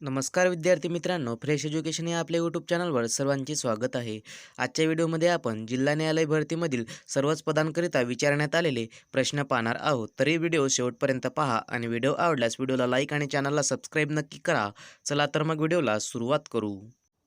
नमस्कार विद्यार्थी मित्रांनो फ्रेश एज्युकेशन या आपल्या यूट्यूब चॅनलवर सर्वांचे स्वागत आहे. आजच्या व्हिडिओमध्ये आपण जिल्हा न्यायालय भरतीमधील सर्वच पदांकरिता विचारण्यात आलेले प्रश्न पाहणार आहोत. तरी व्हिडिओ शेवटपर्यंत पहा आणि व्हिडिओ आवडल्यास व्हिडिओला लाईक आणि चॅनलला सबस्क्राईब नक्की करा. चला तर मग व्हिडिओला सुरुवात करू.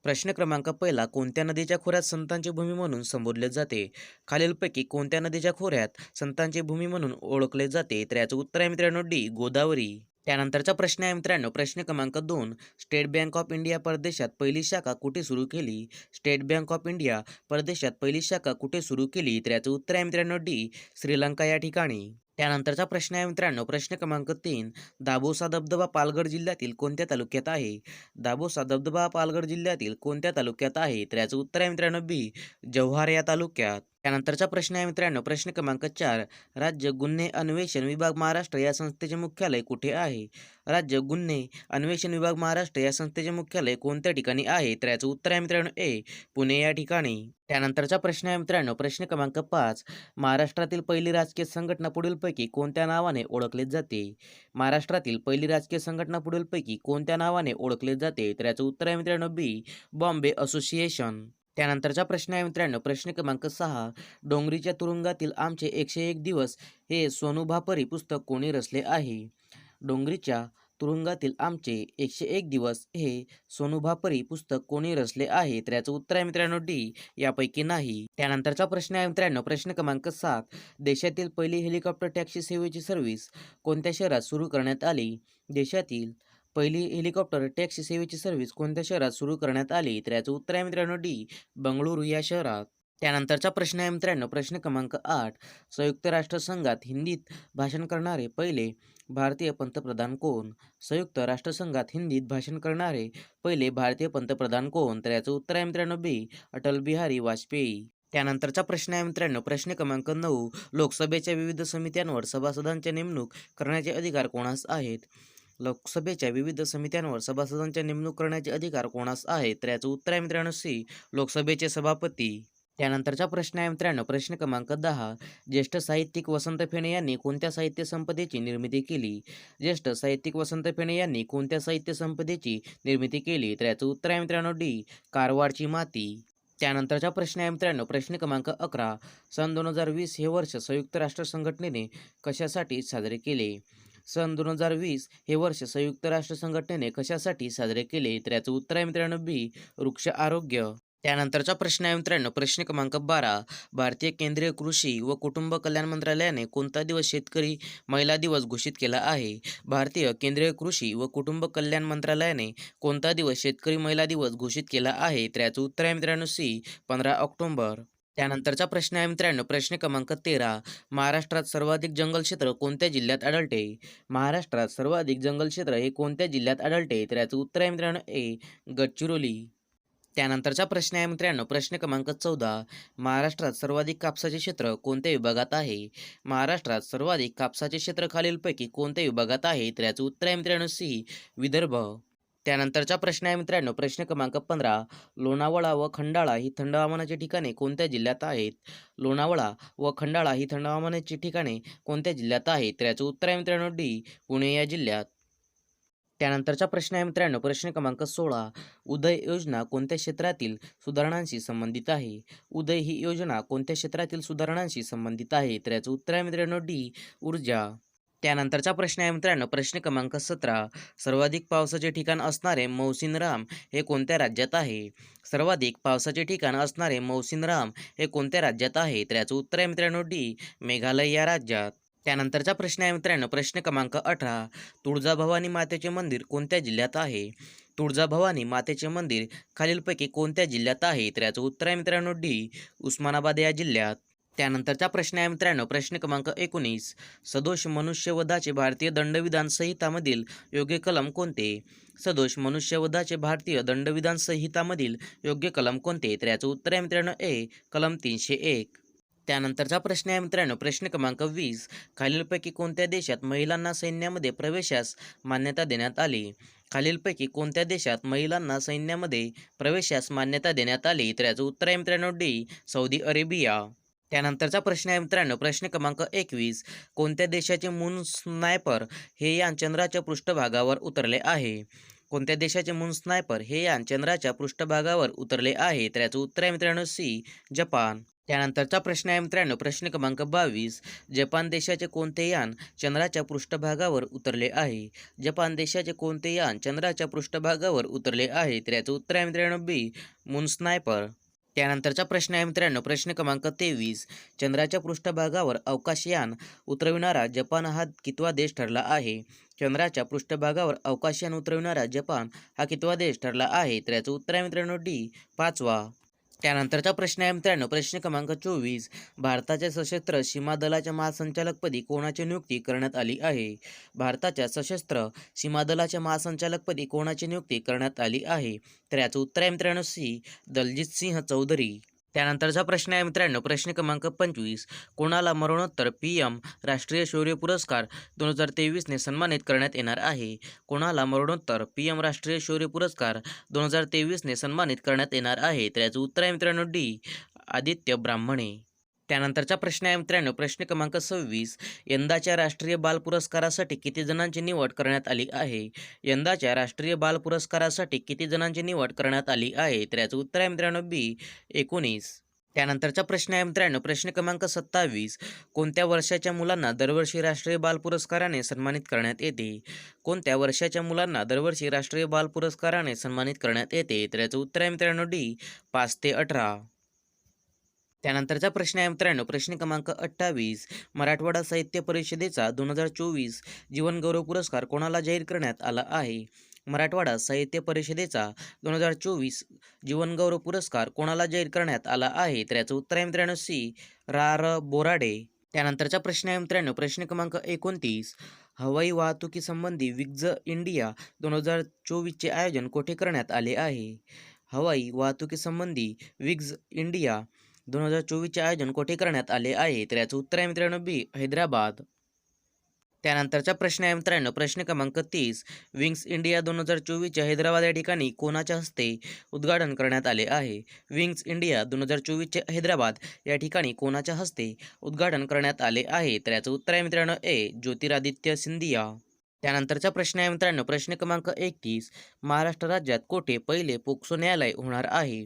प्रश्न क्रमांक पहिला कोणत्या नदीच्या खोऱ्यात संतांची भूमी म्हणून संबोधले जाते? खालीलपैकी कोणत्या नदीच्या खोऱ्यात संतांची भूमी म्हणून ओळखले जाते? तर याचं उत्तर आहे मित्रांनो डी गोदावरी. त्यानंतरचा प्रश्न आहे मित्रांनो. प्रश्न क्रमांक दोन. स्टेट बँक ऑफ इंडिया परदेशात पहिली शाखा कुठे सुरू केली? स्टेट बँक ऑफ इंडिया परदेशात पहिली शाखा कुठे सुरू केली? तर याचं उत्तर आहे मित्रांनो डी श्रीलंका या ठिकाणी. त्यानंतरचा प्रश्न आहे मित्रांनो. प्रश्न क्रमांक तीन. दाबोसा धबधबा पालघर जिल्ह्यातील कोणत्या तालुक्यात आहे? दाबोसा धबधबा पालघर जिल्ह्यातील कोणत्या तालुक्यात आहे? तर याचं उत्तर आहे मित्रांनो बी जव्हार या तालुक्यात. त्यानंतरचा प्रश्न आहे मित्रांनो. प्रश्न क्रमांक चार. राज्य गुन्हे अन्वेषण विभाग महाराष्ट्र या संस्थेचे मुख्यालय कुठे आहे? राज्य गुन्हे अन्वेषण विभाग महाराष्ट्र या संस्थेचे मुख्यालय कोणत्या ठिकाणी आहे? तर याचं उत्तर आहे मित्रांनो ए पुणे या ठिकाणी. त्यानंतरचा प्रश्न आहे मित्रांनो प्रश्न क्रमांक पाच. महाराष्ट्रातील पहिली राजकीय संघटना पुढीलपैकी कोणत्या नावाने ओळखले जाते? महाराष्ट्रातील पहिली राजकीय संघटना पुढीलपैकी कोणत्या नावाने ओळखले जाते? तर याचं उत्तर आहे मित्रांनो बी बॉम्बे असोसिएशन. त्यानंतरचा प्रश्न आहे मित्रांनो. प्रश्न क्रमांक सहा डोंगरीच्या तुरुंगातील आमचे एकशे एक दिवस हे सोनू भापरी पुस्तक कोणी रचले आहे? डोंगरीच्या तुरुंगातील आमचे एकशे एक दिवस हे सोनू भापरी पुस्तक कोणी रचले आहे? तर याचं उत्तर आहे मित्रांनो डी यापैकी नाही. त्यानंतरचा प्रश्न आहे मित्रांनो. प्रश्न क्रमांक सात देशातील पहिली हेलिकॉप्टर टॅक्सी सेवेची सर्व्हिस कोणत्या शहरात सुरू करण्यात आली? देशातील पहिली हेलिकॉप्टर टॅक्सी सेवेची सर्व्हिस कोणत्या शहरात सुरू करण्यात आली? तर याचं उत्तर आहे मित्रांनो डी बंगळुरू या शहरात. त्यानंतरचा प्रश्न आहे मित्रांनो प्रश्न क्रमांक आठ. संयुक्त राष्ट्रसंघात हिंदीत भाषण करणारे पहिले भारतीय पंतप्रधान कोण? संयुक्त राष्ट्रसंघात हिंदीत भाषण करणारे पहिले भारतीय पंतप्रधान कोण? तर याचं उत्तर आहे मित्रांनो बी अटल बिहारी वाजपेयी. त्यानंतरचा प्रश्न आहे मित्रांनो प्रश्न क्रमांक नऊ. लोकसभेच्या विविध समित्यांवर सभासदांची नेमणूक करण्याचे अधिकार कोणास आहेत? लोकसभेच्या विविध समित्यांवर सभासदांच्या नेमणूक करण्याचे अधिकार कोणास आहेत? तर याचं उत्तर आहे मित्रांनो सी लोकसभेचे सभापती. त्यानंतरचा प्रश्न आहे मित्रांनो प्रश्न क्रमांक दहा. ज्येष्ठ साहित्यिक वसंत फेणे यांनी कोणत्या साहित्य संपदेची निर्मिती केली? ज्येष्ठ साहित्यिक वसंत फेणे यांनी कोणत्या साहित्य संपदेची निर्मिती केली? तर याचं उत्तर आहे मित्रांनो डी कारवारची माती. त्यानंतरचा प्रश्न आहे मित्रांनो प्रश्न क्रमांक अकरा. सन दोन हजार वीस हे वर्ष संयुक्त राष्ट्र संघटनेने कशासाठी साजरे केले? सन दोन हजार वीस हे वर्ष संयुक्त राष्ट्र संघटनेने कशासाठी साजरे केले? तर याचं उत्तर आहे मित्रांनो बी वृक्ष आरोग्य. त्यानंतरचा प्रश्न आहे मित्रांनो प्रश्न क्रमांक बारा भारतीय केंद्रीय कृषी व कुटुंब कल्याण मंत्रालयाने कोणता दिवस शेतकरी महिला दिवस घोषित केला आहे? भारतीय केंद्रीय कृषी व कुटुंब कल्याण मंत्रालयाने कोणता दिवस शेतकरी महिला दिवस घोषित केला आहे? तर याचं उत्तर आहे मित्रांनो सी पंधरा ऑक्टोंबर. त्यानंतरचा प्रश्न आहे मित्रांनो. प्रश्न क्रमांक तेरा महाराष्ट्रात सर्वाधिक जंगल क्षेत्र कोणत्या जिल्ह्यात आढळते? महाराष्ट्रात सर्वाधिक जंगल क्षेत्र हे कोणत्या जिल्ह्यात आढळते? तर याचं उत्तर आहे मित्रांनो ए गडचिरोली. त्यानंतरचा प्रश्न आहे मित्रांनो. प्रश्न क्रमांक चौदा महाराष्ट्रात सर्वाधिक कापसाचे क्षेत्र कोणत्या विभागात आहे? महाराष्ट्रात सर्वाधिक कापसाचे क्षेत्र खालीलपैकी कोणत्या विभागात आहे? तर याचं उत्तर आहे मित्रांनो सी विदर्भ. त्यानंतरचा प्रश्न आहे मित्रांनो. प्रश्न क्रमांक पंधरा लोणावळा व खंडाळा ही थंड हवामानाची ठिकाणे कोणत्या जिल्ह्यात आहेत? लोणावळा व खंडाळा ही थंड हवामानाची ठिकाणे कोणत्या जिल्ह्यात आहेत? तर याचं उत्तर आहे मित्रांनो डी पुणे या जिल्ह्यात. त्यानंतरचा प्रश्न आहे मित्रांनो प्रश्न क्रमांक सोळा उदय योजना कोणत्या क्षेत्रातील सुधारणांशी संबंधित आहे? उदय ही योजना कोणत्या क्षेत्रातील सुधारणांशी संबंधित आहे? तर याचं उत्तर आहे मित्रांनो डी ऊर्जा. त्यानंतरचा प्रश्न आहे मित्रांनो प्रश्न क्रमांक सतरा. सर्वाधिक पावसाचे ठिकाण असणारे मौसिनराम हे कोणत्या राज्यात आहे? सर्वाधिक पावसाचे ठिकाण असणारे मौसिनराम हे कोणत्या राज्यात आहे? तर याचं उत्तर आहे मित्रांनो डी मेघालय या राज्यात. त्यानंतरचा प्रश्न आहे मित्रांनो प्रश्न क्रमांक अठरा. तुळजाभवानी मातेचे मंदिर कोणत्या जिल्ह्यात आहे? तुळजाभवानी मातेचे मंदिर खालीलपैकी कोणत्या जिल्ह्यात आहे? तर याचं उत्तर आहे मित्रांनो डी उस्मानाबाद या जिल्ह्यात. त्यानंतरचा प्रश्न आहे मित्रांनो. प्रश्न क्रमांक एकोणीस. सदोष मनुष्यवधाचे भारतीय दंडविधान संहितामधील योग्य कलम कोणते? सदोष मनुष्यवधाचे भारतीय दंडविधान संहितामधील योग्य कलम कोणते? तर याचं उत्तर आहे मित्रांनो ए कलम तीनशे एक. त्यानंतरचा प्रश्न आहे मित्रांनो. प्रश्न क्रमांक वीस. खालीलपैकी कोणत्या देशात महिलांना सैन्यामध्ये प्रवेशास मान्यता देण्यात आली? खालीलपैकी कोणत्या देशात महिलांना सैन्यामध्ये प्रवेशास मान्यता देण्यात आली? तर याचं उत्तर आहे मित्रांनो डी सौदी अरेबिया. त्यानंतरचा प्रश्न आहे मित्रांनो प्रश्न क्रमांक एकवीस. कोणत्या देशाचे मून स्नायपर हे यान चंद्राच्या पृष्ठभागावर उतरले आहे? कोणत्या देशाचे मून स्नायपर हे यान चंद्राच्या पृष्ठभागावर उतरले आहे? तर याचं उत्तर आहे मित्रांनो सी जपान. त्यानंतरचा प्रश्न आहे मित्रांनो प्रश्न क्रमांक बावीस. जपान देशाचे कोणते यान चंद्राच्या पृष्ठभागावर उतरले आहे? जपान देशाचे कोणते यान चंद्राच्या पृष्ठभागावर उतरले आहे? तर याचं उत्तर आहे मित्रांनो बी मून स्नायपर. त्यानंतरचा प्रश्न आहे मित्रांनो. प्रश्न क्रमांक तेवीस. चंद्राच्या पृष्ठभागावर अवकाशयान उतरविणारा जपान हा कितवा देश ठरला आहे? चंद्राच्या पृष्ठभागावर अवकाशयान उतरविणारा जपान हा कितवा देश ठरला आहे? तर याचं उत्तर आहे मित्रांनो डी पाचवा. त्यानंतरचा प्रश्न आहे मित्रांनो प्रश्न क्रमांक चोवीस. भारताच्या सशस्त्र सीमा दलाच्या महासंचालकपदी कोणाची नियुक्ती करण्यात आली आहे? भारताच्या सशस्त्र सीमा दलाच्या महासंचालकपदी कोणाची नियुक्ती करण्यात आली आहे? तर याचं उत्तर आहे मित्रांनो सी. दलजित सिंह चौधरी. त्यानंतरचा प्रश्न आहे मित्रांनो प्रश्न क्रमांक पंचवीस. कोणाला मरणोत्तर पी एम राष्ट्रीय शौर्य पुरस्कार दोन हजार तेवीसने सन्मानित करण्यात येणार आहे? कोणाला मरणोत्तर पी एम राष्ट्रीय शौर्य पुरस्कार दोन हजार तेवीसने सन्मानित करण्यात येणार आहे? तर याचं उत्तर आहे मित्रांनो डी. आदित्य ब्राह्मणे. त्यानंतरचा प्रश्न आहे मित्रांनो. प्रश्न क्रमांक सव्वीस यंदाच्या राष्ट्रीय बाल पुरस्कारासाठी किती जणांची निवड करण्यात आली आहे? यंदाच्या राष्ट्रीय बाल पुरस्कारासाठी किती जणांची निवड करण्यात आली आहे? तर याचं उत्तर आहे मित्रांनो बी एकोणीस. त्यानंतरचा प्रश्न आहे मित्रांनो. प्रश्न क्रमांक सत्तावीस कोणत्या वर्षाच्या मुलांना दरवर्षी राष्ट्रीय बाल पुरस्काराने सन्मानित करण्यात येते? कोणत्या वर्षाच्या मुलांना दरवर्षी राष्ट्रीय बाल पुरस्काराने सन्मानित करण्यात येते? तर याचं उत्तर आहे मित्रांनो डी पाच ते अठरा. त्यानंतरचा प्रश्न आहे मित्रांनो प्रश्न क्रमांक अठ्ठावीस मराठवाडा साहित्य परिषदेचा दोन हजार चोवीस जीवनगौरव पुरस्कार कोणाला जाहीर करण्यात आला आहे? मराठवाडा साहित्य परिषदेचा दोन हजार चोवीस जीवनगौरव पुरस्कार कोणाला जाहीर करण्यात आला आहे? तर याचं उत्तर आहे मित्रांनो सी. रा र बोराडे. त्यानंतरचा प्रश्न आहे मित्रांनो प्रश्न क्रमांक एकोणतीस हवाई वाहतुकीसंबंधी विग्ज इंडिया दोन हजार चोवीसचे आयोजन कोठे करण्यात आले आहे? हवाई वाहतुकीसंबंधी विग्ज इंडिया दोन हजार चोवीसचे आयोजन कोठे करण्यात आले आहे? तर याचं उत्तर आहे मित्रांनो बी हैदराबाद. त्यानंतरचा प्रश्न आहे मित्रांनो प्रश्न क्रमांक तीस विंग्स इंडिया दोन हजार चोवीसच्या हैदराबाद या ठिकाणी कोणाच्या हस्ते उद्घाटन करण्यात आले आहे? विंग्स इंडिया दोन हजार चोवीसचे हैदराबाद या ठिकाणी कोणाच्या हस्ते उद्घाटन करण्यात आले आहे? तर याचं उत्तर आहे मित्रांनो ए ज्योतिरादित्य सिंधिया. त्यानंतरचा प्रश्न आहे मित्रांनो प्रश्न क्रमांक एकतीस महाराष्ट्र राज्यात कोठे पहिले पोक्सो न्यायालय होणार आहे?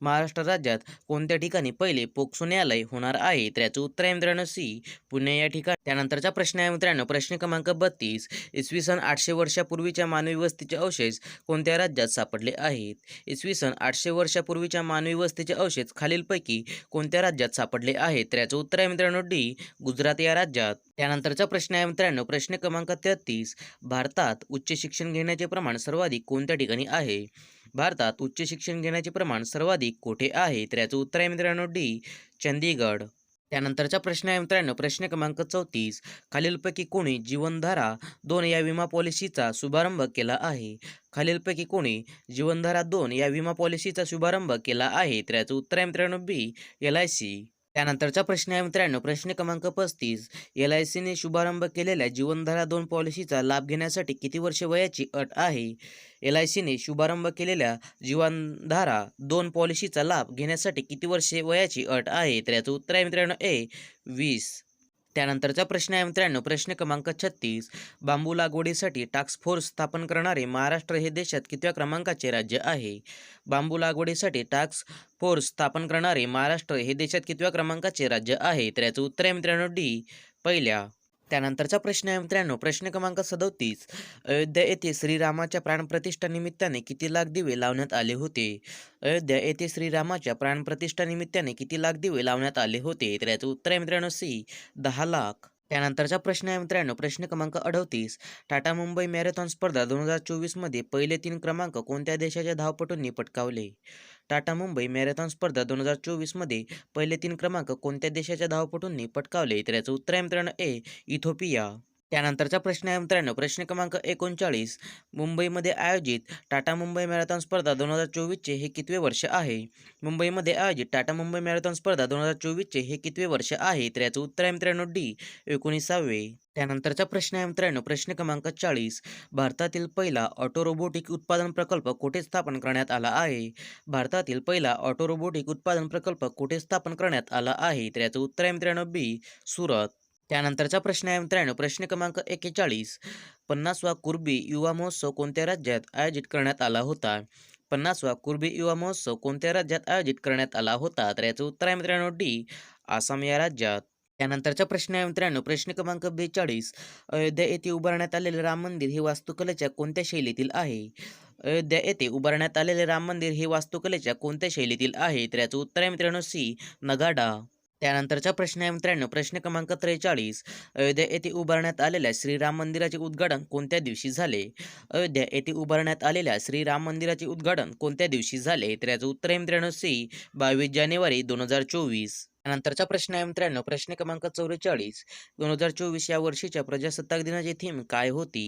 महाराष्ट्र राज्यात कोणत्या ठिकाणी पहिले पोक्सो न्यायालय होणार आहे? तर याचं उत्तर आहे मित्रांनो सी. पुणे या ठिकाणी. त्यानंतरचा प्रश्न आहे मित्रांनो प्रश्न क्रमांक बत्तीस. इसवी सन आठशे वर्षापूर्वीच्या मानवी वस्तीचे अवशेष कोणत्या राज्यात सापडले आहेत? इसवी सन आठशे वर्षापूर्वीच्या मानवी वस्तीचे अवशेष खालीलपैकी कोणत्या राज्यात सापडले आहेत? तर याचं उत्तर आहे मित्रांनो डी. गुजरात या राज्यात. त्यानंतरचा प्रश्न आहे मित्रांनो प्रश्न क्रमांक तेहतीस. भारतात उच्च शिक्षण घेण्याचे प्रमाण सर्वाधिक कोणत्या ठिकाणी आहे? भारतात उच्च शिक्षण घेण्याचे प्रमाण सर्वाधिक कोठे आहे? तर याचं उत्तर आहे मित्रांनो डी चंदीगड. त्यानंतरचा प्रश्न आहे मित्रांनो प्रश्न क्रमांक चौतीस. खालीलपैकी कोणी जीवनधारा दोन या विमा पॉलिसीचा शुभारंभ केला आहे? खालीलपैकी कोणी जीवनधारा दोन या विमा पॉलिसीचा शुभारंभ केला आहे? तर याचं उत्तर आहे मित्रांनो बी एल आय सी. त्यानंतरचा प्रश्न आहे मित्रांनो प्रश्न क्रमांक पस्तीस. एल आय सीने शुभारंभ केलेल्या जीवनधारा दोन पॉलिसीचा लाभ घेण्यासाठी किती वर्ष वयाची अट आहे? एल आय सीने शुभारंभ केलेल्या जीवनधारा दोन पॉलिसीचा लाभ घेण्यासाठी किती वर्षे वयाची अट आहे? तर याचं उत्तर आहे मित्रांनो ए वीस. त्यानंतरचा प्रश्न आहे मित्रांनो प्रश्न क्रमांक छत्तीस. बांबू लागवडीसाठी टास्क फोर्स स्थापन करणारे महाराष्ट्र हे देशात कितव्या क्रमांकाचे राज्य आहे? बांबू लागवडीसाठी टास्क फोर्स स्थापन करणारे महाराष्ट्र हे देशात कितव्या क्रमांकाचे राज्य आहे? तर याचं उत्तर आहे मित्रांनो डी. पहिल्या त्यानंतरचा प्रश्न आहे मित्रांनो. प्रश्न क्रमांक सदोतीस. अयोध्या येथे श्रीरामाच्या प्राणप्रतिष्ठा निमित्ताने किती लाख दिवे लावण्यात आले होते? अयोध्या येथे श्रीरामाच्या प्राणप्रतिष्ठा निमित्ताने किती लाख दिवे लावण्यात आले होते? तर याचं उत्तर आहे मित्रांनो सी. दहा लाख. त्यानंतरचा प्रश्न आहे मित्रांनो प्रश्न क्रमांक अडतीस. टाटा मुंबई मॅरेथॉन स्पर्धा दोन हजार चोवीसमध्ये पहिले तीन क्रमांक कोणत्या देशाच्या धावपटूंनी पटकावले? टाटा मुंबई मॅरेथॉन स्पर्धा दोन हजार चोवीसमध्ये पहिले तीन क्रमांक कोणत्या देशाच्या धावपटूंनी पटकावले? तर याचं उत्तर आहे मित्रांनो ए इथोपिया. त्यानंतरचा प्रश्न आहे मित्रांनो. प्रश्न क्रमांक एकोणचाळीस. मुंबईमध्ये आयोजित टाटा मुंबई मॅरेथॉन स्पर्धा दोन हजार चोवीसचे हे कितवे वर्ष आहे? मुंबईमध्ये आयोजित टाटा मुंबई मॅरेथॉन स्पर्धा दोन हजार चोवीसचे हे कितवे वर्ष आहे? तर याचं उत्तर आहे मित्रांनो डी एकोणीसावे. त्यानंतरचा प्रश्न आहे मित्रांनो प्रश्न क्रमांक चाळीस. भारतातील पहिला ऑटो रोबोटिक उत्पादन प्रकल्प कुठे स्थापन करण्यात आला आहे? भारतातील पहिला ऑटो रोबोटिक उत्पादन प्रकल्प कुठे स्थापन करण्यात आला आहे? तर याचं उत्तर आहे मित्रांनो बी सुरत. त्यानंतरचा प्रश्न आहे मित्रांनो प्रश्न क्रमांक एक्केचाळीस पन्नासवा कुर्बी युवा महोत्सव कोणत्या राज्यात आयोजित करण्यात आला होता? पन्नासवा कुर्बी युवा महोत्सव कोणत्या राज्यात आयोजित करण्यात आला होता? तर याचं उत्तर आहे मित्रांनो डी आसाम या राज्यात. त्यानंतरचा प्रश्न आहे मित्रांनो प्रश्न क्रमांक बेचाळीस. अयोध्या येथे उभारण्यात आलेले राम मंदिर हे वास्तुकलेच्या कोणत्या शैलीतील आहे? अयोध्या येथे उभारण्यात आलेले राम मंदिर हे वास्तुकलेच्या कोणत्या शैलीतील आहे? तर याचं उत्तर आहे मित्रांनो सी नगाडा. त्यानंतरचा प्रश्न आहे मित्रांनो. प्रश्न क्रमांक त्रेचाळीस. अयोध्या येथे उभारण्यात आलेल्या श्रीराम मंदिराचे उद्घाटन कोणत्या दिवशी झाले? अयोध्या येथे उभारण्यात आलेल्या श्रीराम मंदिराचे उद्घाटन कोणत्या दिवशी झाले? तर याचं उत्तर आहे मित्रांनो सी बावीस जानेवारी दोन हजार चोवीस. त्यानंतरचा प्रश्न आहे मित्रांनो प्रश्न क्रमांक चौवेचाळीस. दोन हजार चोवीस या वर्षीच्या प्रजासत्ताक दिनाची थीम काय होती?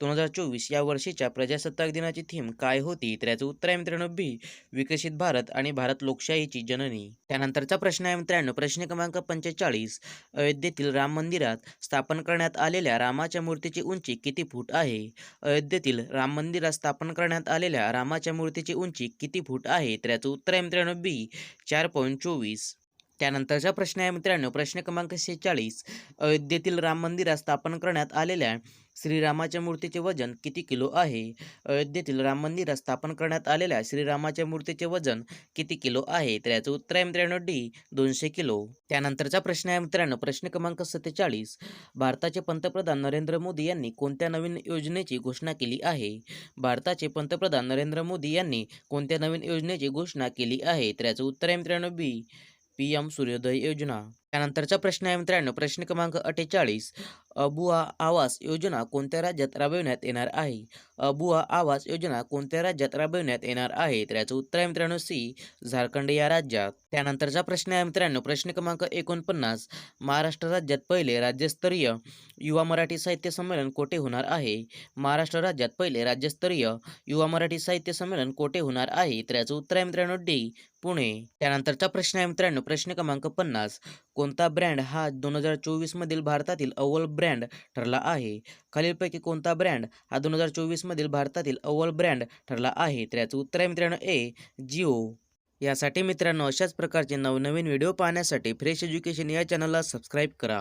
दोन हजार चोवीस या वर्षीच्या प्रजासत्ताक दिनाची थीम काय होती? तर याचं उत्तर आहे मित्रांनो बी. विकसित भारत आणि भारत लोकशाहीची जननी. त्यानंतरचा प्रश्न आहे मित्रांनो प्रश्न क्रमांक पंचेचाळीस. अयोध्येतील राम मंदिरात स्थापन करण्यात आलेल्या रामाच्या मूर्तीची उंची किती फूट आहे? अयोध्येतील राम मंदिरात स्थापन करण्यात आलेल्या रामाच्या मूर्तीची उंची किती फूट आहे? तर याचं उत्तर आहे मित्रांनो बी. चार पॉईंट चोवीस. त्यानंतरचा प्रश्न आहे मित्रांनो प्रश्न क्रमांक शेहेचाळीस. अयोध्येतील राम मंदिरात स्थापन करण्यात आलेल्या श्रीरामाच्या मूर्तीचे वजन किती किलो आहे? अयोध्येतील राम मंदिरात स्थापन करण्यात आलेल्या श्रीरामाच्या मूर्तीचे वजन किती किलो आहे? तर याचं उत्तर आहे मित्रांनो डी दोनशे किलो. त्यानंतरचा प्रश्न आहे मित्रांनो प्रश्न क्रमांक सत्तेचाळीस. भारताचे पंतप्रधान नरेंद्र मोदी यांनी कोणत्या नवीन योजनेची घोषणा केली आहे? भारताचे पंतप्रधान नरेंद्र मोदी यांनी कोणत्या नवीन योजनेची घोषणा केली आहे? तर याचं उत्तर आहे मित्रांनो बी पी एम सूर्योदय योजना. त्यानंतरचा प्रश्न आहे मित्रांनो. प्रश्न क्रमांक अठ्ठेचाळीस अबुआ आवास योजना कोणत्या राज्यात राबविण्यात येणार आहे? अबुआ आवास योजना कोणत्या राज्यात राबविण्यात येणार आहे? तर याचं उत्तर आहे मित्रांनो सी झारखंड या राज्यात. त्यानंतरचा प्रश्न आहे मित्रांनो. प्रश्न क्रमांक एकोणपन्नास महाराष्ट्र राज्यात पहिले राज्यस्तरीय युवा मराठी साहित्य संमेलन कोठे होणार आहे? महाराष्ट्र राज्यात पहिले राज्यस्तरीय युवा मराठी साहित्य संमेलन कोठे होणार आहे? तर याचं उत्तर आहे मित्रांनो डी पुणे. त्यानंतरचा प्रश्न आहे मित्रांनो. प्रश्न क्रमांक पन्नास कोणता ब्रँड हा दोन हजार चोवीसमधील भारतातील अव्वल ब्रँड ठरला आहे? खालीलपैकी कोणता ब्रँड हा दोन हजार चोवीसमधील भारतातील अव्वल ब्रँड ठरला आहे? तर याचं उत्तर आहे मित्रांनो ए जिओ. यासाठी मित्रांनो अशाच प्रकारचे नवनवीन व्हिडिओ पाहण्यासाठी फ्रेश एज्युकेशन या चॅनलला सबस्क्राईब करा.